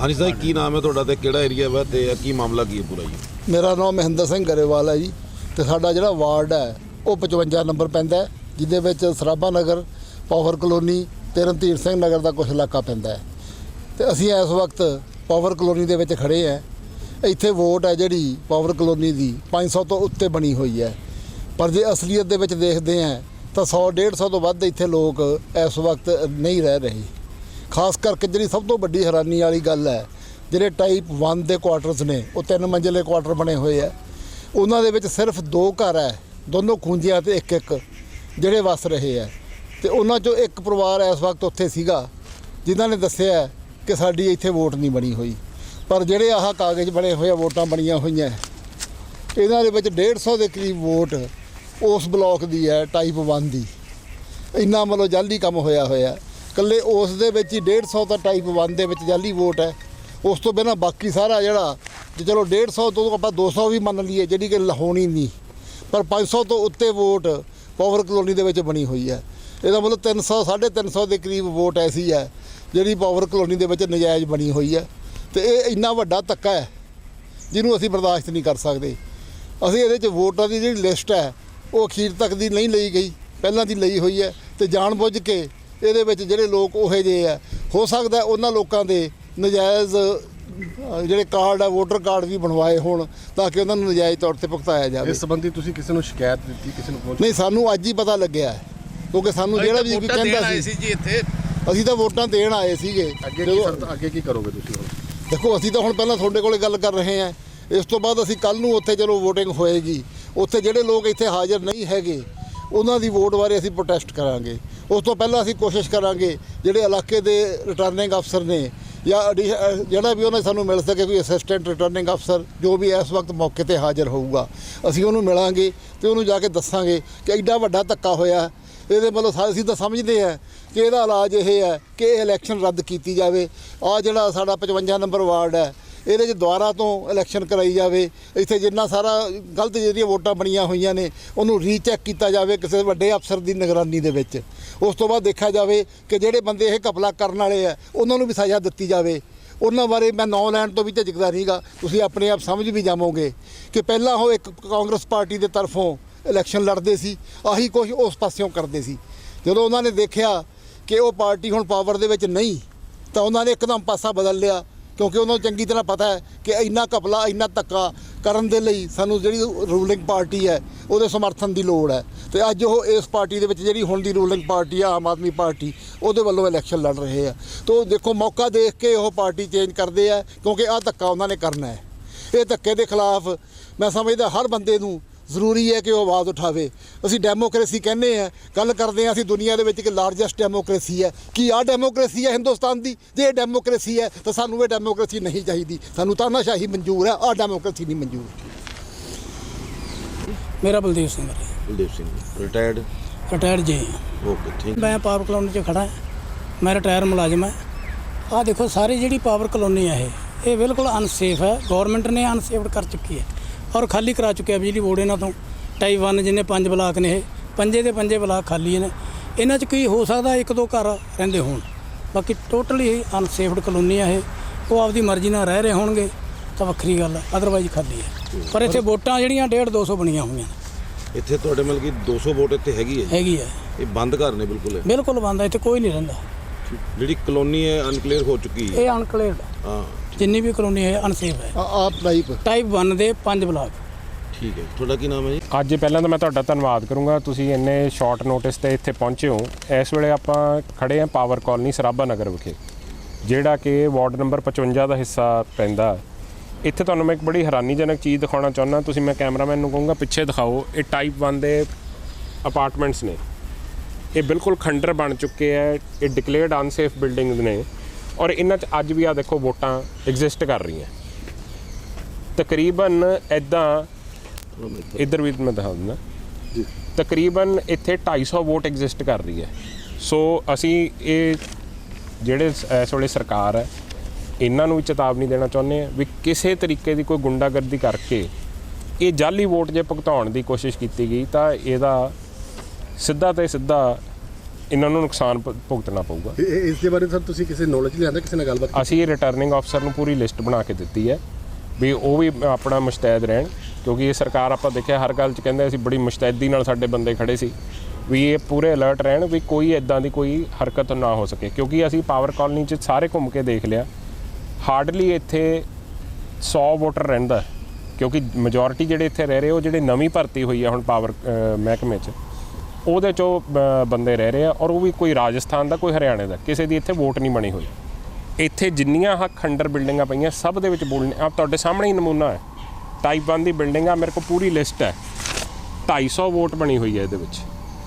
ਹਾਂਜੀ ਸਰ, ਕੀ ਨਾਮ ਹੈ ਤੁਹਾਡਾ ਤੇ ਕਿਹੜਾ ਏਰੀਆ ਵਾ ਤੇ ਕੀ ਮਾਮਲਾ ਕੀ ਹੈ ਪੂਰਾ ਜੀ? ਮੇਰਾ ਨਾਮ ਮਹਿੰਦਰ ਸਿੰਘ ਗਰੇਵਾਲ ਹੈ ਜੀ ਤੇ ਸਾਡਾ ਜਿਹੜਾ ਵਾਰਡ ਹੈ, ਉਹ 55 ਨੰਬਰ ਪੈਂਦਾ ਹੈ, ਜਿਹਦੇ ਵਿੱਚ ਸਰਾਭਾ ਨਗਰ, ਪਾਵਰ ਕਲੋਨੀ ਤੇ ਰਣਧੀਰ ਸਿੰਘ ਨਗਰ ਦਾ ਕੁਝ ਇਲਾਕਾ ਪੈਂਦਾ ਹੈ। ਤੇ ਅਸੀਂ ਇਸ ਵਕਤ ਪਾਵਰ ਕਲੋਨੀ ਦੇ ਵਿੱਚ ਖੜੇ ਹਾਂ। ਇੱਥੇ ਵੋਟ ਹੈ ਜਿਹੜੀ ਪਾਵਰ ਕਲੋਨੀ ਦੀ 500 ਤੋਂ ਉੱਤੇ ਬਣੀ ਹੋਈ ਹੈ। ਪਰ ਜੇ ਅਸਲੀਅਤ ਦੇ ਵਿੱਚ ਦੇਖਦੇ ਹਾਂ, ਤਾਂ 100 150 ਤੋਂ ਵੱਧ ਇੱਥੇ ਲੋਕ ਇਸ ਵਕਤ ਨਹੀਂ ਰਹਿ ਰਹੇ। ਖਾਸ ਕਰਕੇ ਜਿਹੜੀ ਸਭ ਤੋਂ ਵੱਡੀ ਹੈਰਾਨੀ ਵਾਲੀ ਗੱਲ ਹੈ, ਜਿਹੜੇ ਟਾਈਪ 1 ਦੇ ਕੁਆਟਰਸ ਨੇ, ਉਹ ਤਿੰਨ ਮੰਜ਼ਿਲੇ ਕੁਆਟਰ ਬਣੇ ਹੋਏ ਆ ਉਹਨਾਂ ਦੇ ਵਿੱਚ ਸਿਰਫ ਦੋ ਘਰ ਹੈ, ਦੋਨੋਂ ਖੂੰਜਿਆਂ ਤੇ ਇੱਕ ਇੱਕ ਜਿਹੜੇ ਵਸ ਰਹੇ ਆ ਤੇ ਉਹਨਾਂ ਚੋਂ ਇੱਕ ਪਰਿਵਾਰ ਇਸ ਵਕਤ ਉੱਥੇ ਸੀਗਾ, ਜਿਨ੍ਹਾਂ ਨੇ ਦੱਸਿਆ ਕਿ ਸਾਡੀ ਇੱਥੇ ਵੋਟ ਨਹੀਂ ਬਣੀ ਹੋਈ। ਪਰ ਜਿਹੜੇ ਆਹ ਕਾਗਜ਼ ਬਣੇ ਹੋਏ ਆ, ਵੋਟਾਂ ਬਣੀਆਂ ਹੋਈਆਂ ਇਹਨਾਂ ਦੇ ਵਿੱਚ 150 ਦੇ ਕਰੀਬ ਵੋਟ ਉਸ ਬਲਾਕ ਦੀ ਹੈ ਟਾਈਪ 1 ਦੀ। ਇੰਨਾ ਮਤਲਬ ਜਲਦੀ ਕੰਮ ਹੋਇਆ ਹੋਇਆ ਕੱਲੇ ਉਸ ਦੇ ਵਿੱਚ ਹੀ 150 ਤਾਂ ਟਾਈਪ 1 ਦੇ ਵਿੱਚ ਜਾਲੀ ਵੋਟ ਹੈ। ਉਸ ਤੋਂ ਬਿਨਾਂ ਬਾਕੀ ਸਾਰਾ ਜਿਹੜਾ ਜੇ ਚਲੋ 150 ਤੋਂ ਆਪਾਂ 200 ਵੀ ਮੰਨ ਲਈਏ, ਜਿਹੜੀ ਕਿ ਹੋਣੀ ਨਹੀਂ। ਪਰ 500 ਤੋਂ ਉੱਤੇ ਵੋਟ ਪਾਵਰ ਕਲੋਨੀ ਦੇ ਵਿੱਚ ਬਣੀ ਹੋਈ ਹੈ। ਇਹਦਾ ਮਤਲਬ 300 350 ਦੇ ਕਰੀਬ ਵੋਟ ਐਸੀ ਹੈ, ਜਿਹੜੀ ਪਾਵਰ ਕਲੋਨੀ ਦੇ ਵਿੱਚ ਨਜਾਇਜ਼ ਬਣੀ ਹੋਈ ਹੈ। ਤੇ ਇਹ ਇੰਨਾ ਵੱਡਾ ਧੱਕਾ ਹੈ, ਜਿਹਨੂੰ ਅਸੀਂ ਬਰਦਾਸ਼ਤ ਨਹੀਂ ਕਰ ਸਕਦੇ। ਅਸੀਂ ਇਹਦੇ 'ਚ ਵੋਟਾਂ ਦੀ ਜਿਹੜੀ ਲਿਸਟ ਹੈ, ਉਹ ਅਖੀਰ ਤੱਕ ਦੀ ਨਹੀਂ ਲਈ ਗਈ। ਪਹਿਲਾਂ ਦੀ ਲਈ ਹੋਈ ਹੈ ਤੇ ਜਾਣਬੁੱਝ ਕੇ ਇਹਦੇ ਵਿੱਚ ਜਿਹੜੇ ਲੋਕ ਉਹੇ ਜਿਹੇ ਆ। ਹੋ ਸਕਦਾ ਉਹਨਾਂ ਲੋਕਾਂ ਦੇ ਨਜਾਇਜ਼ ਜਿਹੜੇ ਕਾਰਡ ਆ ਵੋਟਰ ਕਾਰਡ ਵੀ ਬਣਵਾਏ ਹੋਣ ਤਾਂ ਕਿ ਉਹਨਾਂ ਨੂੰ ਨਜਾਇਜ਼ ਤੌਰ ਤੇ ਭੁਗਤਾਇਆ ਜਾਵੇ। ਇਸ ਸੰਬੰਧੀ ਤੁਸੀਂ ਕਿਸੇ ਨੂੰ ਸ਼ਿਕਾਇਤ ਦਿੱਤੀ ਕਿਸੇ ਨੂੰ ਪਹੁੰਚ ਨਹੀਂ ਸਾਨੂੰ ਅੱਜ ਹੀ ਪਤਾ ਲੱਗਿਆ ਹੈ। ਕਿਉਂਕਿ ਸਾਨੂੰ ਜਿਹੜਾ ਵੀ ਕੋਈ ਕਹਿੰਦਾ ਸੀ। ਜੀ ਇੱਥੇ। ਅਸੀਂ ਤਾਂ ਵੋਟਾਂ ਦੇਣ ਆਏ ਸੀਗੇ। ਅੱਗੇ ਕੀ ਅੱਗੇ ਕੀ ਕਰੋਗੇ ਤੁਸੀਂ ਹੁਣ? ਦੇਖੋ ਅਸੀਂ ਤਾਂ ਹੁਣ ਪਹਿਲਾਂ ਤੁਹਾਡੇ ਕੋਲੇ ਗੱਲ ਕਰ ਰਹੇ ਹਾਂ। ਇਸ ਤੋਂ ਬਾਅਦ ਅਸੀਂ ਕੱਲ ਨੂੰ ਉੱਥੇ ਚਲੋ VOTING ਹੋਏਗੀ। ਉੱਥੇ ਜਿਹੜੇ ਲੋਕ ਇੱਥੇ ਹਾਜ਼ਰ ਨਹੀਂ ਹੈਗੇ ਉਹਨਾਂ ਦੀ ਵੋਟ ਬਾਰੇ ਅਸੀਂ ਪ੍ਰੋਟੈਸਟ ਕਰਾਂਗੇ। ਉਸ ਤੋਂ ਪਹਿਲਾਂ ਅਸੀਂ ਕੋਸ਼ਿਸ਼ ਕਰਾਂਗੇ, ਜਿਹੜੇ ਇਲਾਕੇ ਦੇ ਰਿਟਰਨਿੰਗ ਅਫਸਰ ਨੇ ਜਾਂ ਅਡੀ- ਜਿਹੜਾ ਵੀ ਉਹਨਾਂ ਸਾਨੂੰ ਮਿਲ ਸਕੇ ਕੋਈ ਅਸਿਸਟੈਂਟ ਰਿਟਰਨਿੰਗ ਅਫਸਰ ਜੋ ਵੀ ਇਸ ਵਕਤ ਮੌਕੇ ਤੇ ਹਾਜ਼ਰ ਹੋਊਗਾ, ਅਸੀਂ ਉਹਨੂੰ ਮਿਲਾਂਗੇ ਤੇ ਉਹਨੂੰ ਜਾ ਕੇ ਦੱਸਾਂਗੇ ਕਿ ਐਡਾ ਵੱਡਾ ਧੱਕਾ ਹੋਇਆ। ਇਹਦੇ ਮਤਲਬ ਸਾ- ਅਸੀਂ ਤਾਂ ਸਮਝਦੇ ਹਾਂ ਕਿ ਇਹਦਾ ਇਲਾਜ ਇਹ ਹੈ ਕਿ ਇਹ ਇਲੈਕਸ਼ਨ ਰੱਦ ਕੀਤੀ ਜਾਵੇ। ਆ ਜਿਹੜਾ ਸਾਡਾ 55 ਨੰਬਰ ਵਾਰਡ ਹੈ ਇਹਦੇ 'ਚ ਦੁਬਾਰਾ ਤੋਂ ਇਲੈਕਸ਼ਨ ਕਰਾਈ ਜਾਵੇ, ਇੱਥੇ ਜਿੰਨਾ ਸਾਰਾ ਗਲਤ ਜਿਹੜੀਆਂ ਵੋਟਾਂ ਬਣੀਆਂ ਹੋਈਆਂ ਨੇ, ਉਹਨੂੰ ਰੀਚੈਕ ਕੀਤਾ ਜਾਵੇ ਕਿਸੇ ਵੱਡੇ ਅਫਸਰ ਦੀ ਨਿਗਰਾਨੀ ਦੇ ਵਿੱਚ। ਉਸ ਤੋਂ ਬਾਅਦ ਦੇਖਿਆ ਜਾਵੇ ਕਿ ਜਿਹੜੇ ਬੰਦੇ ਇਹ ਘਪਲਾ ਕਰਨ ਵਾਲੇ ਆ, ਉਹਨਾਂ ਨੂੰ ਵੀ ਸਜ਼ਾ ਦਿੱਤੀ ਜਾਵੇ। ਉਹਨਾਂ ਬਾਰੇ ਮੈਂ ਨੌ ਲੈਣ ਤੋਂ ਵੀ ਝਿਜਕਦਾ ਨਹੀਂਗਾ, ਤੁਸੀਂ ਆਪਣੇ ਆਪ ਸਮਝ ਵੀ ਜਾਵੋਗੇ ਕਿ ਪਹਿਲਾਂ ਉਹ ਇੱਕ ਕਾਂਗਰਸ ਪਾਰਟੀ ਦੇ ਤਰਫੋਂ ਇਲੈਕਸ਼ਨ ਲੜਦੇ ਸੀ, ਆਹੀ ਕੁਝ ਉਸ ਪਾਸਿਓਂ ਕਰਦੇ ਸੀ। ਜਦੋਂ ਉਹਨਾਂ ਨੇ ਦੇਖਿਆ ਕਿ ਉਹ ਪਾਰਟੀ ਹੁਣ ਪਾਵਰ ਦੇ ਵਿੱਚ ਨਹੀਂ, ਤਾਂ ਉਹਨਾਂ ਨੇ ਇੱਕਦਮ ਪਾਸਾ ਬਦਲ ਲਿਆ। ਕਿਉਂਕਿ ਉਹਨਾਂ ਨੂੰ ਚੰਗੀ ਤਰ੍ਹਾਂ ਪਤਾ ਹੈ ਕਿ ਇੰਨਾ ਘਪਲਾ, ਇੰਨਾ ਧੱਕਾ ਕਰਨ ਦੇ ਲਈ ਸਾਨੂੰ ਜਿਹੜੀ ਰੂਲਿੰਗ ਪਾਰਟੀ ਹੈ, ਉਹਦੇ ਸਮਰਥਨ ਦੀ ਲੋੜ ਹੈ। ਤੇ ਅੱਜ ਉਹ ਇਸ ਪਾਰਟੀ ਦੇ ਵਿੱਚ ਜਿਹੜੀ ਹੁਣ ਦੀ ਰੂਲਿੰਗ ਪਾਰਟੀ ਆ, ਆਮ ਆਦਮੀ ਪਾਰਟੀ, ਉਹਦੇ ਵੱਲੋਂ ਇਲੈਕਸ਼ਨ ਲੜ ਰਹੇ ਆ। ਤੋਂ ਦੇਖੋ, ਮੌਕਾ ਦੇਖ ਕੇ ਉਹ ਪਾਰਟੀ ਚੇਂਜ ਕਰਦੇ ਆ, ਕਿਉਂਕਿ ਆਹ ਧੱਕਾ ਉਹਨਾਂ ਨੇ ਕਰਨਾ ਹੈ। ਇਹ ਧੱਕੇ ਦੇ ਖਿਲਾਫ ਮੈਂ ਸਮਝਦਾ ਹਰ ਬੰਦੇ ਨੂੰ ਜ਼ਰੂਰੀ ਹੈ ਕਿ ਉਹ ਆਵਾਜ਼ ਉਠਾਵੇ। ਅਸੀਂ ਡੈਮੋਕ੍ਰੇਸੀ ਕਹਿੰਦੇ ਆ ਗੱਲ ਕਰਦੇ ਆ ਅਸੀਂ ਦੁਨੀਆ ਦੇ ਵਿੱਚ ਕਿ ਲਾਰਜੈਸਟ ਡੈਮੋਕ੍ਰੇਸੀ ਹੈ। ਕੀ ਆ ਡੈਮੋਕ੍ਰੇਸੀ ਹੈ ਹਿੰਦੁਸਤਾਨ ਦੀ? ਜੇ ਇਹ ਡੈਮੋਕ੍ਰੇਸੀ ਹੈ ਤਾਂ ਸਾਨੂੰ ਇਹ ਡੈਮੋਕ੍ਰੇਸੀ ਨਹੀਂ ਚਾਹੀਦੀ। ਸਾਨੂੰ ਤਾਨਾਸ਼ਾਹੀ ਮਨਜ਼ੂਰ ਹੈ ਆ ਡੈਮੋਕ੍ਰੇਸੀ ਨਹੀਂ ਮਨਜ਼ੂਰ। ਮੇਰਾ ਬਲਦੇਵ ਸਿੰਘ ਹੈ। Kuldeep Singh retired retire ji. Okay ਠੀਕ ਮੈਂ ਪਾਵਰ ਕਲੋਨੀ 'ਚ ਖੜਾ ਹਾਂ। ਮੈਂ ਰਿਟਾਇਰ ਮੁਲਾਜ਼ਮ ਹਾਂ। ਆਹ ਦੇਖੋ ਸਾਰੀ ਜਿਹੜੀ ਪਾਵਰ ਕਲੋਨੀ ਹੈ ਇਹ ਇਹ ਬਿਲਕੁਲ ਅਨਸੇਫ ਹੈ। ਗਵਰਨਮੈਂਟ ਨੇ ਅਨਸੇਫਡ ਕਰ ਚੁੱਕੀ ਹੈ। ਔਰ ਖਾਲੀ ਕਰਾ ਚੁੱਕਿਆ ਬਿਜਲੀ ਬੋਰਡ ਇਹਨਾਂ ਤੋਂ। ਟਾਈਪ 1 ਜਿੰਨੇ ਪੰਜ ਬਲਾਕ ਨੇ ਇਹ। ਪੰਜੇ ਦੇ ਪੰਜੇ ਬਲਾਕ ਖਾਲੀ ਨੇ। ਇਹਨਾਂ 'ਚ ਕੀ ਹੋ ਸਕਦਾ ਇੱਕ ਦੋ ਘਰ ਰਹਿੰਦੇ ਹੋਣ। ਬਾਕੀ ਟੋਟਲੀ ਅਨਸੇਫਡ ਕਲੋਨੀ ਹੈ ਇਹ। ਉਹ ਆਪਦੀ ਮਰਜ਼ੀ ਨਾਲ ਰਹਿ ਰਹੇ ਹੋਣਗੇ ਤਾਂ ਵੱਖਰੀ ਗੱਲ ਹੈ ਅਦਰਵਾਈਜ਼ ਖਾਲੀ ਹੈ ਪਰ ਇੱਥੇ ਵੋਟਾਂ ਜਿਹੜੀਆਂ 1.5 200 ਬਣੀਆਂ ਹੋਈਆਂ। ਨੇ ਇੱਥੇ ਤੁਹਾਡੇ ਮਿਲ ਗਈ 200 ਵੋਟ ਇੱਥੇ ਹੈਗੀ ਹੈ? ਹੈਗੀ ਹੈ ਇਹ ਬੰਦ ਘਰ ਨੇ ਬਿਲਕੁਲ। ਬਿਲਕੁਲ ਬੰਦ ਹੈ ਇੱਥੇ ਕੋਈ ਨਹੀਂ ਰਹਿੰਦਾ। ਜਿਹੜੀ ਕਲੋਨੀ ਹੈ ਅਨਕਲੀਅਰ ਹੋ ਚੁੱਕੀ ਹੈ। ਇਹ ਅਨਕਲੀਅਰਡ ਹਾਂ। ਜਿੰਨੀ ਵੀ ਕਲੋਨੀ ਹੈ ਅਨਸੇਫ ਹੈ। ਆ ਆ ਟਾਈਪ ਟਾਈਪ 1 ਦੇ ਪੰਜ ਬਲਾਕ ਠੀਕ ਹੈ। ਤੁਹਾਡਾ ਕੀ ਨਾਮ ਹੈ ਜੀ? ਅੱਜ ਪਹਿਲਾਂ ਤਾਂ ਮੈਂ ਤੁਹਾਡਾ ਧੰਨਵਾਦ ਕਰੂੰਗਾ। ਤੁਸੀਂ ਇੰਨੇ ਸ਼ਾਰਟ ਨੋਟਿਸ ਤੇ ਇੱਥੇ ਪਹੁੰਚੇ ਹੋ। ਇਸ ਵੇਲੇ ਆਪਾਂ ਖੜੇ ਹਾਂ ਪਾਵਰ ਕਾਲਨੀ ਸਰਾਭਾ ਨਗਰ ਵਿਖੇ ਜਿਹੜਾ ਕਿ ਵਾਰਡ ਨੰਬਰ 55 ਦਾ ਹਿੱਸਾ ਪੈਂਦਾ ਇੱਥੇ ਤੁਹਾਨੂੰ ਮੈਂ ਇੱਕ ਬੜੀ ਹੈਰਾਨੀਜਨਕ ਚੀਜ਼ ਦਿਖਾਉਣਾ ਚਾਹੁੰਦਾ। ਤੁਸੀਂ ਮੈਂ ਕੈਮਰਾਮੈਨ ਨੂੰ ਕਹੂੰਗਾ ਪਿੱਛੇ ਦਿਖਾਓ। ਇਹ ਟਾਈਪ 1 ਦੇ ਅਪਾਰਟਮੈਂਟਸ ਨੇ। ਇਹ ਬਿਲਕੁਲ ਖੰਡਰ ਬਣ ਚੁੱਕੇ ਹੈ। ਇਹ ਡਿਕਲੇਅਰਡ ਅਨਸੇਫ ਬਿਲਡਿੰਗਸ ਨੇ। ਔਰ ਇਹਨਾਂ 'ਚ ਅੱਜ ਵੀ ਆ ਦੇਖੋ ਵੋਟਾਂ ਐਗਜ਼ਿਸਟ ਕਰ ਰਹੀਆਂ। ਤਕਰੀਬਨ ਐਦਾਂ ਇੱਧਰ ਵੀ ਮੈਂ ਦਿਖਾ ਦਿੰਦਾ। ਤਕਰੀਬਨ ਇੱਥੇ 250 ਵੋਟ ਐਗਜ਼ਿਸਟ ਕਰ ਰਹੀ ਹੈ। ਸੋ ਅਸੀਂ ਇਹ ਜਿਹੜੇ ਇਸ ਵੇਲੇ ਸਰਕਾਰ ਹੈ ਇਹਨਾਂ ਨੂੰ ਵੀ ਚੇਤਾਵਨੀ ਦੇਣਾ ਚਾਹੁੰਦੇ ਆ ਵੀ ਕਿਸੇ ਤਰੀਕੇ ਦੀ ਕੋਈ ਗੁੰਡਾਗਰਦੀ ਕਰਕੇ ਇਹ ਜਾਲੀ ਵੋਟ ਜੇ ਭੁਗਤਾਉਣ ਦੀ ਕੋਸ਼ਿਸ਼ ਕੀਤੀ ਗਈ ਤਾਂ ਇਹਦਾ ਸਿੱਧਾ ਤੇ ਸਿੱਧਾ ਇਹਨਾਂ ਨੂੰ ਨੁਕਸਾਨ ਭੁ- ਭੁਗਤਣਾ ਪਊਗਾ ਇਹ- ਇਹ- ਇਸ ਦੇ ਬਾਰੇ ਸਰ ਤੁਸੀਂ ਕਿਸੇ ਨੌਲੇਜ ਲਿਆਂਦਾ ਕਿਸੇ ਨਾਲ ਗੱਲਬਾਤ ਅਸੀਂ ਇਹ ਰਿਟਰਨਿੰਗ ਅਫਸਰ ਨੂੰ ਪੂਰੀ ਲਿਸਟ ਬਣਾ ਕੇ ਦਿੱਤੀ ਹੈ ਵੀ ਉਹ ਵੀ ਆਪਣਾ ਮੁਸ਼ਤੈਦ ਰਹਿਣ ਕਿਉਂਕਿ ਇਹ ਸਰਕਾਰ ਆਪਾਂ ਦੇਖਿਆ ਹਰ ਗੱਲ 'ਚ ਕਹਿੰਦੇ ਅਸੀਂ ਬੜੀ ਮੁਸ਼ਤੈਦੀ ਨਾਲ ਸਾਡੇ ਬੰਦੇ ਖੜੇ ਸੀ ਵੀ ਇਹ ਪੂਰੇ ਅਲਰਟ ਰਹਿਣ ਵੀ ਕੋਈ ਇਦਾਂ ਦੀ ਕੋਈ ਹਰਕਤ ਨਾ ਹੋ ਸਕੇ ਕਿਉਂਕਿ ਅਸੀਂ ਪਾਵਰ ਕਾਲਨੀ 'ਚ ਸਾਰੇ ਘੁੰਮ ਕੇ ਦੇਖ ਲਿਆ ਹਾਰਡਲੀ ਇੱਥੇ 100 ਵੋਟਰ ਰਹਿੰਦਾ ਹੈ। ਕਿਉਂਕਿ ਮੈਜੋਰਿਟੀ ਜਿਹੜੇ ਇੱਥੇ ਰਹਿ ਰਹੇ ਉਹ ਜਿਹੜੇ ਨਵੀਂ ਭਰਤੀ ਹੋਈ ਆ ਹੁਣ ਪਾਵਰ ਮਹਿਕਮੇ 'ਚ ਉਹਦੇ 'ਚੋਂ ਅ, ਬੰਦੇ ਰਹਿ ਰਹੇ ਆ ਔਰ ਉਹ ਵੀ ਕੋਈ ਰਾਜਸਥਾਨ ਦਾ ਕੋਈ ਹਰਿਆਣੇ ਦਾ ਕਿਸੇ ਦੀ ਇੱਥੇ ਵੋਟ ਨਹੀਂ ਬਣੀ ਹੋਈ। ਇੱਥੇ ਜਿੰਨੀਆਂ ਹ ਖੰਡਰ ਬਿਲਡਿੰਗਾਂ ਪਈਆਂ ਸਭ ਦੇ ਵਿੱਚ ਬੋਲਣੇ ਆਪ ਤੁਹਾਡੇ ਸਾਹਮਣੇ ਹੀ ਨਮੂਨਾ ਹੈ। ਟਾਈਪ 1 ਦੀ ਬਿਲਡਿੰਗ ਆ ਮੇਰੇ ਕੋਲ ਪੂਰੀ ਲਿਸਟ ਹੈ। 250 ਵੋਟ ਬਣੀ ਹੋਈ ਹੈ ਇਹਦੇ ਵਿੱਚ।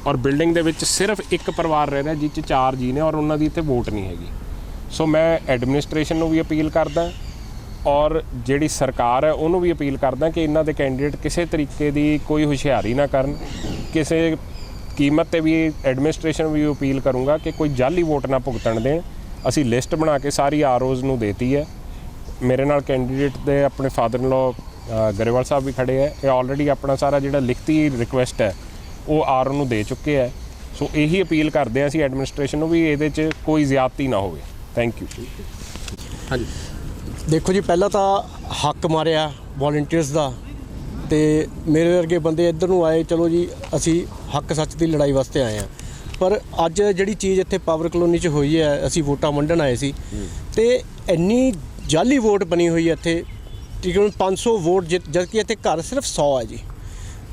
ਔਰ ਬਿਲਡਿੰਗ ਦੇ ਵਿੱਚ ਸਿਰਫ ਇੱਕ ਪਰਿਵਾਰ ਰਹਿ ਰਿਹਾ ਜਿਸ 'ਚ ਚਾਰ ਜੀ ਨੇ ਔਰ ਉਹਨਾਂ ਦੀ ਇੱਥੇ ਵੋਟ ਨਹੀਂ ਹੈਗੀ। ਸੋ ਮੈਂ ਐਡਮਿਨਿਸਟ੍ਰੇਸ਼ਨ ਨੂੰ ਵੀ ਅਪੀਲ ਕਰਦਾ ਔਰ ਜਿਹੜੀ ਸਰਕਾਰ ਹੈ ਉਹਨੂੰ ਵੀ ਅਪੀਲ ਕਰਦਾ ਕਿ ਇਹਨਾਂ ਦੇ ਕੈਂਡੀਡੇਟ ਕਿਸੇ ਤਰੀਕੇ ਦੀ ਕੋਈ ਹੁਸ਼ਿਆਰੀ ਨਾ ਕਰਨ ਕਿਸੇ ਕੀਮਤ ਤੇ ਵੀ ਐਡਮਿਨਿਸਟ੍ਰੇਸ਼ਨ ਵੀ ਅਪੀਲ ਕਰੂੰਗਾ ਕਿ ਕੋਈ ਜਾਲੀ ਵੋਟ ਨਾ ਭੁਗਤਣ ਦੇਣ। ਅਸੀਂ ਲਿਸਟ ਬਣਾ ਕੇ ਸਾਰੀ ਆਰਓਜ਼ ਨੂੰ ਦੇਤੀ ਹੈ। ਮੇਰੇ ਨਾਲ ਕੈਂਡੀਡੇਟ ਦੇ ਆਪਣੇ ਫਾਦਰ ਇਨ ਲਾ ਗਰੇਵਾਲ ਸਾਹਿਬ ਵੀ ਖੜੇ ਹੈ। ਇਹ ਆਲਰੇਡੀ ਆਪਣਾ ਸਾਰਾ ਜਿਹੜਾ ਲਿਖਤੀ ਰਿਕੁਐਸਟ ਹੈ, ਉਹ ਆਰ ਨੂੰ ਦੇ ਚੁੱਕੇ ਹੈ। ਸੋ ਇਹੀ ਅਪੀਲ ਕਰਦੇ ਹਾਂ ਅਸੀਂ ਐਡਮਿਨਿਸਟ੍ਰੇਸ਼ਨ ਨੂੰ ਵੀ ਇਹਦੇ 'ਚ ਕੋਈ ਜ਼ਿਆਦਤੀ ਨਾ ਹੋਵੇ। ਥੈਂਕ ਯੂ ਹਾਂਜੀ। ਦੇਖੋ ਜੀ, ਪਹਿਲਾਂ ਤਾਂ ਹੱਕ ਮਾਰਿਆ ਵੋਲੰਟੀਅਰਸ ਦਾ ਤੇ ਮੇਰੇ ਵਰਗੇ ਬੰਦੇ ਇੱਧਰ ਨੂੰ ਆਏ, ਚਲੋ ਜੀ, ਅਸੀਂ ਹੱਕ ਸੱਚ ਦੀ ਲੜਾਈ ਵਾਸਤੇ ਆਏ ਆ। ਪਰ ਅੱਜ ਜਿਹੜੀ ਚੀਜ਼ ਇੱਥੇ ਪਾਵਰ ਕਲੋਨੀ 'ਚ ਹੋਈ ਹੈ ਅਸੀਂ ਵੋਟਾਂ ਵੰਡਣ ਆਏ ਸੀ ਤੇ ਇੰਨੀ ਜਾਲੀ ਵੋਟ ਬਣੀ ਹੋਈ ਹੈ ਇੱਥੇ ਤਕਰੀਬਨ 500 ਵੋਟ ਜਿ- ਜਦਕਿ ਇੱਥੇ ਘਰ ਸਿਰਫ 100 ਹੈ ਜੀ।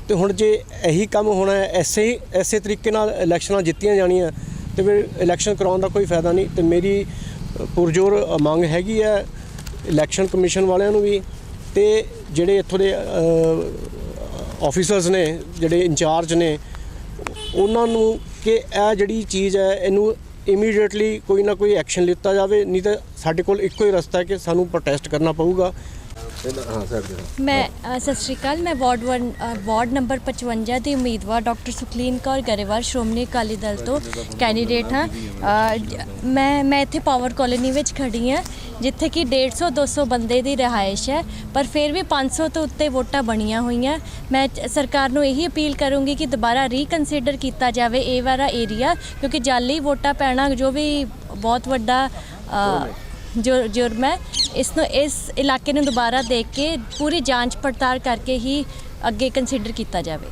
ਤੇ ਹੁਣ ਜੇ ਇਹੀ ਕੰਮ ਹੋਣਾ ਹੈ ਐਸੇ ਐਸੇ ਤਰੀਕੇ ਨਾਲ ਇਲੈਕਸ਼ਨਾਂ ਜਿੱਤੀਆਂ ਜਾਣੀਆਂ ਤੇ ਫਿਰ ਇਲੈਕਸ਼ਨ ਕਰਾਉਣ ਦਾ ਕੋਈ ਫਾਇਦਾ ਨਹੀਂ ਤੇ ਮੇਰੀ ਪੁਰਜੋਰ ਮੰਗ ਹੈਗੀ ਹੈ ਇਲੈਕਸ਼ਨ ਕਮਿਸ਼ਨ ਵਾਲਿਆਂ ਨੂੰ ਵੀ ਤੇ ਜਿਹੜੇ ਇੱਥੋਂ ਦੇ ਆਫੀਸਰਸ ਨੇ ਜਿਹੜੇ ਇੰਚਾਰਜ ਨੇ ਉਹਨਾਂ ਨੂੰ ਕਿ ਇਹ ਜਿਹੜੀ ਚੀਜ਼ ਹੈ, ਇਹਨੂੰ ਇਮੀਡੀਏਟਲੀ ਕੋਈ ਨਾ ਕੋਈ ਐਕਸ਼ਨ ਲਿੱਤਾ ਜਾਵੇ, ਨਹੀਂ ਤਾਂ ਸਾਡੇ ਕੋਲ ਇੱਕੋ ਹੀ ਰਸਤਾ ਹੈ ਕਿ ਸਾਨੂੰ ਪ੍ਰੋਟੈਸਟ ਕਰਨਾ ਪਊਗਾ। ਹਾਂ ਸਰ ਮੈਂ ਅ, ਸਤਿ ਸ਼੍ਰੀ ਅਕਾਲ। ਮੈਂ ਵਾਰਡ 1 ਵਾਰਡ ਨੰਬਰ 55 ਦੀ ਉਮੀਦਵਾਰ ਡਾਕਟਰ ਸੁਖਲੀਨ ਕੌਰ ਗਰੇਵਾਲ ਸ਼੍ਰੋਮਣੀ ਅਕਾਲੀ ਦਲ ਤੋਂ ਕੈਂਡੀਡੇਟ ਹਾਂ। ਅ, ਜ- ਮੈਂ ਮੈਂ ਇੱਥੇ ਪਾਵਰ ਕਾਲੋਨੀ ਵਿੱਚ ਖੜੀ ਹਾਂ ਜਿੱਥੇ ਕਿ 150 200 ਬੰਦੇ ਦੀ ਰਿਹਾਇਸ਼ ਹੈ ਪਰ ਫਿਰ ਵੀ 500 ਤੋਂ ਉੱਤੇ ਵੋਟਾਂ ਬਣੀਆਂ ਹੋਈਆਂ। ਮੈਂ ਚ- ਸਰਕਾਰ ਨੂੰ ਇਹੀ ਅਪੀਲ ਕਰੂੰਗੀ ਕਿ ਦੁਬਾਰਾ ਰੀਕਨਸੀਡਰ ਕੀਤਾ ਜਾਵੇ ਇਹ ਵਾਲਾ ਏਰੀਆ ਕਿਉਂਕਿ ਜਾਲੀ ਵੋਟਾਂ ਪੈਣਾ ਜੋ ਵੀ ਬਹੁਤ ਵੱਡਾ ਅ, ਜੁਰਮ ਹੈ। ਇਸ ਨੂੰ ਇਸ ਇਲਾਕੇ ਨੂੰ ਦੁਬਾਰਾ ਦੇਖ ਕੇ ਪੂਰੀ ਜਾਂਚ ਪੜਤਾਲ ਕਰਕੇ ਹੀ ਅੱਗੇ ਕੰਸੀਡਰ ਕੀਤਾ ਜਾਵੇ।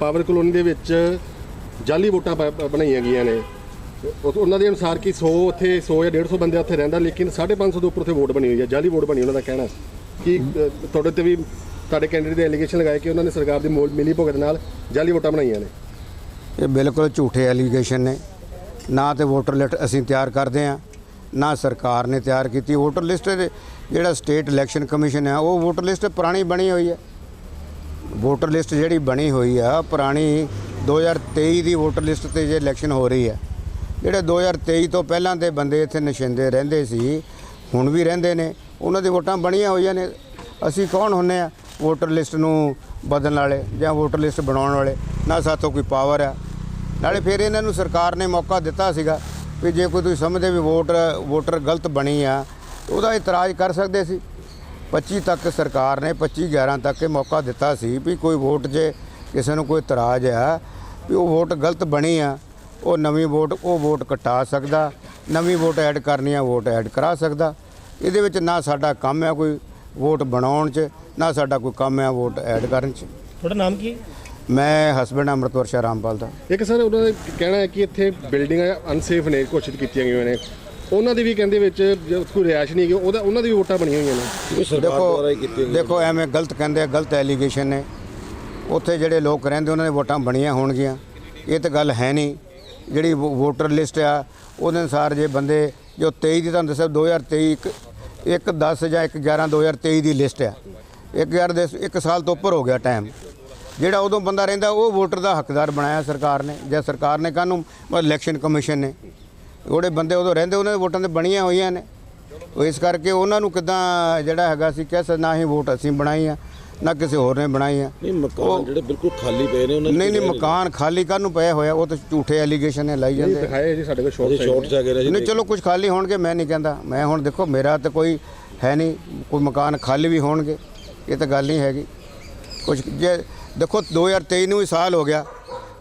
ਪਾਵਰ ਕਲੋਨੀ ਦੇ ਵਿੱਚ ਜਾਲੀ ਵੋਟਾਂ ਬਣਾਈਆਂ ਗਈਆਂ ਨੇ। ਉਹ- ਉਹਨਾਂ ਦੇ ਅਨੁਸਾਰ ਕਿ 100 ਉੱਥੇ 100 ਜਾਂ 150 ਬੰਦੇ ਉੱਥੇ ਰਹਿੰਦਾ ਲੇਕਿਨ 550 ਦੇ ਉੱਪਰ ਉੱਥੇ ਵੋਟ ਬਣੀ ਹੋਈ ਹੈ। ਜਾਲੀ ਵੋਟ ਬਣੀ ਉਹਨਾਂ ਦਾ ਕਹਿਣਾ। ਕਿ ਤੁਹਾਡੇ ਤੇ ਵੀ ਤੁਹਾਡੇ ਕੈਂਡੀਡੇਟ ਦੇ ਐਲੀਗੇਸ਼ਨ ਲਗਾਏ ਕਿ ਉਹਨਾਂ ਨੇ ਸਰਕਾਰ ਦੀ ਮੋਲ ਮਿਲੀ ਭੁਗਤ ਨਾਲ ਜਾਲੀ ਵੋਟਾਂ ਬਣਾਈਆਂ ਨੇ। ਇਹ ਬਿਲਕੁਲ ਝੂਠੇ ਐਲੀਗੇਸ਼ਨ ਨੇ। ਨਾ ਤੇ ਵੋਟਰ ਲਿਸਟ ਅਸੀਂ ਤਿਆਰ ਕਰਦੇ ਆ ਨਾ ਸਰਕਾਰ ਨੇ ਤਿਆਰ ਕੀਤੀ, ਵੋਟਰ ਲਿਸਟ ਜਿਹੜਾ ਸਟੇਟ ਇਲੈਕਸ਼ਨ ਕਮਿਸ਼ਨ ਹੈ, ਉਹ ਵੋਟਰ ਲਿਸਟ ਪੁਰਾਣੀ ਬਣੀ ਹੋਈ ਹੈ। ਵੋਟਰ ਲਿਸਟ ਜਿਹੜੀ ਬਣੀ ਹੋਈ ਆ, ਪੁਰਾਣੀ 2023 ਦੀ ਵੋਟਰ ਲਿਸਟ ਤੇ ਜੇ ਇਲੈਕਸ਼ਨ ਹੋ ਰਹੀ ਹੈ, ਜਿਹੜੇ 2023 ਤੋਂ ਪਹਿਲਾਂ ਦੇ ਬੰਦੇ ਇੱਥੇ ਨਸ਼ਿੰਦੇ ਰਹਿੰਦੇ ਸੀ, ਹੁਣ ਵੀ ਰਹਿੰਦੇ ਨੇ, ਉਹਨਾਂ ਦੀ ਵੋਟਾਂ ਬਣੀਆਂ ਹੋਈਆਂ ਨੇ। ਅਸੀਂ ਕੌਣ ਹੁੰਨੇ ਆ ਵੋਟਰ ਲਿਸਟ ਨੂੰ ਬਦਲਣ ਵਾਲੇ ਜਾਂ ਵੋਟਰ ਲਿਸਟ ਬਣਾਉਣ ਵਾਲੇ? ਨਾ ਸਾਥੋਂ ਕੋਈ ਪਾਵਰ ਆ। ਨਾਲੇ ਫਿਰ ਇਹਨਾਂ ਨੂੰ ਸਰਕਾਰ ਨੇ ਮੌਕਾ ਦਿੱਤਾ ਸੀਗਾ। ਵੀ ਜੇ ਕੋਈ ਤੁਸੀਂ ਸਮਝਦੇ ਵੀ ਵੋਟਰ ਵੋਟਰ ਗਲਤ ਬਣੀ ਆ, ਉਹਦਾ ਇਤਰਾਜ਼ ਕਰ ਸਕਦੇ ਸੀ। 25 ਤੱਕ ਸਰਕਾਰ ਨੇ 25 11 ਤੱਕ ਇਹ ਮੌਕਾ ਦਿੱਤਾ ਸੀ ਵੀ ਕੋਈ ਵੋਟ 'ਚ ਕਿਸੇ ਨੂੰ ਕੋਈ ਇਤਰਾਜ਼ ਆ ਵੀ ਉਹ ਵੋਟ ਗਲਤ ਬਣੀ ਆ, ਉਹ ਨਵੀਂ ਵੋਟ, ਉਹ ਵੋਟ ਕਟਾ ਸਕਦਾ, ਨਵੀਂ ਵੋਟ ਐਡ ਕਰਨੀ ਆ, ਵੋਟ ਐਡ ਕਰਾ ਸਕਦਾ। ਇਹਦੇ ਵਿੱਚ ਨਾ ਸਾਡਾ ਕੰਮ ਆ ਕੋਈ ਵੋਟ ਬਣਾਉਣ 'ਚ, ਨਾ ਸਾਡਾ ਕੋਈ ਕੰਮ ਆ ਵੋਟ ਐਡ ਕਰਨ 'ਚ। ਤੁਹਾਡਾ ਨਾਮ ਕੀ ਮੈਂ ਹਸਬੰਡ ਅੰਮ੍ਰਿਤਵਰ ਸ਼ਾਹ ਰਾਮਪਾਲ ਦਾ। ਇੱਕ ਸਰ ਉਹਨਾਂ ਦਾ ਕਹਿਣਾ ਹੈ ਕਿ ਇੱਥੇ ਬਿਲਡਿੰਗਾਂ ਅਨਸੇਫ ਨੇ ਘੋਸ਼ਿਤ ਕੀਤੀਆਂ ਗਈਆਂ ਨੇ। ਉਹਨਾਂ ਦੀ ਵੀ ਕਹਿੰਦੇ ਵਿੱਚ ਜੇ ਕੋਈ ਰਿਹਾਇਸ਼ ਨਹੀਂ ਹੈਗੀ ਉਹਦਾ ਉਹਨਾਂ ਦੀ ਵੀ ਵੋਟਾਂ ਬਣੀਆਂ ਹੋਈਆਂ ਨੇ। ਦੇਖੋ ਦੇਖੋ ਐਵੇਂ ਗਲਤ ਕਹਿੰਦੇ ਆ ਗਲਤ ਐਲੀਗੇਸ਼ਨ ਨੇ। ਉੱਥੇ ਜਿਹੜੇ ਲੋਕ ਰਹਿੰਦੇ ਉਹਨਾਂ ਦੇ ਵੋਟਾਂ ਬਣੀਆਂ ਹੋਣਗੀਆਂ। ਇਹ ਤਾਂ ਗੱਲ ਹੈ ਨਹੀਂ। ਜਿਹੜੀ ਵੋਟਰ ਲਿਸਟ ਆ ਉਹਦੇ ਅਨੁਸਾਰ ਜੇ ਬੰਦੇ ਜੋ 23 ਦੀ ਤੁਹਾਨੂੰ ਦੱਸਿਆ 2023 ਇੱਕ ਇੱਕ 10 ਜਾਂ ਇੱਕ 11 2023 ਦੀ ਲਿਸਟ ਆ। ਇੱਕ ਯਾਰ ਦੇ ਇੱਕ ਸਾਲ ਤੋਂ ਉੱਪਰ ਹੋ ਗਿਆ ਟਾਈਮ ਜਿਹੜਾ ਉਦੋਂ ਬੰਦਾ ਰਹਿੰਦਾ ਉਹ ਵੋਟਰ ਦਾ ਹੱਕਦਾਰ ਬਣਾਇਆ ਸਰਕਾਰ ਨੇ ਜਾਂ ਸਰਕਾਰ ਨੇ ਕਾਹਨੂੰ ਇਲੈਕਸ਼ਨ ਕਮਿਸ਼ਨ ਨੇ। ਜਿਹੜੇ ਬੰਦੇ ਉਦੋਂ ਰਹਿੰਦੇ ਉਹਨਾਂ ਦੇ ਵੋਟਾਂ ਤੇ ਬਣੀਆਂ ਹੋਈਆਂ ਨੇ। ਉਹ ਇਸ ਕਰਕੇ ਉਹਨਾਂ ਨੂੰ ਕਿਦਾਂ ਜਿਹੜਾ ਹੈਗਾ ਸੀ ਕਹਿ ਸਕਦੇ ਨਾ ਹੀ ਵੋਟ ਅਸੀਂ ਬਣਾਈ ਆ ਨਾ ਕਿਸੇ ਹੋਰ ਨੇ ਬਣਾਈ ਆ। ਨਹੀਂ ਮਕਾਨ ਜਿਹੜੇ ਬਿਲਕੁਲ ਖਾਲੀ ਪਏ ਨੇ ਉਹਨਾਂ ਨਹੀਂ ਨਹੀਂ ਮਕਾਨ ਖਾਲੀ ਕਾਹਨੂੰ ਪਏ ਹੋਇਆ ਉਹ ਤਾਂ ਝੂਠੇ ਐਲੀਗੇਸ਼ਨ ਨੇ ਲਾਈ ਜਾਂਦੇ। ਦਿਖਾਏ ਜੀ ਸਾਡੇ ਕੋਲ ਸ਼ੋਰਟ ਸ਼ਾਰਟ ਜਾ ਕੇ ਰਹੇ ਨਹੀਂ ਚਲੋ ਕੁਝ ਖਾਲੀ ਹੋਣਗੇ ਮੈਂ ਨਹੀਂ ਕਹਿੰਦਾ। ਮੈਂ ਹੁਣ ਦੇਖੋ ਮੇਰਾ ਤਾਂ ਕੋਈ ਹੈ ਨਹੀਂ ਕੋਈ ਮਕਾਨ ਖਾਲੀ ਵੀ ਹੋਣਗੇ ਇਹ ਤਾਂ ਗੱਲ ਨਹੀਂ ਹੈਗੀ। ਕੁਝ ਜੇ ਦੇਖੋ 2023 ਨੂੰ ਹੀ ਸਾਲ ਹੋ ਗਿਆ।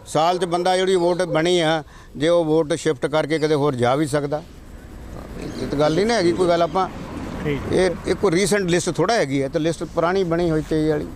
ਸਾਲ 'ਚ ਬੰਦਾ ਜਿਹੜੀ ਵੋਟ ਬਣੀ ਆ ਜੇ ਉਹ ਵੋਟ ਸ਼ਿਫਟ ਕਰਕੇ ਕਦੇ ਹੋਰ ਜਾ ਵੀ ਸਕਦਾ। ਇਹ ਤਾਂ ਗੱਲ ਨਹੀਂ ਨਾ ਹੈਗੀ ਕੋਈ ਗੱਲ ਆਪਾਂ। ਇਹ ਇਹ ਕੋਈ ਰੀਸੈਂਟ ਲਿਸਟ ਥੋੜਾ ਹੈਗੀ ਹੈ ਤਾਂ ਲਿਸਟ ਪੁਰਾਣੀ ਬਣੀ ਹੋਈ ਤੇ ਵਾਲੀ।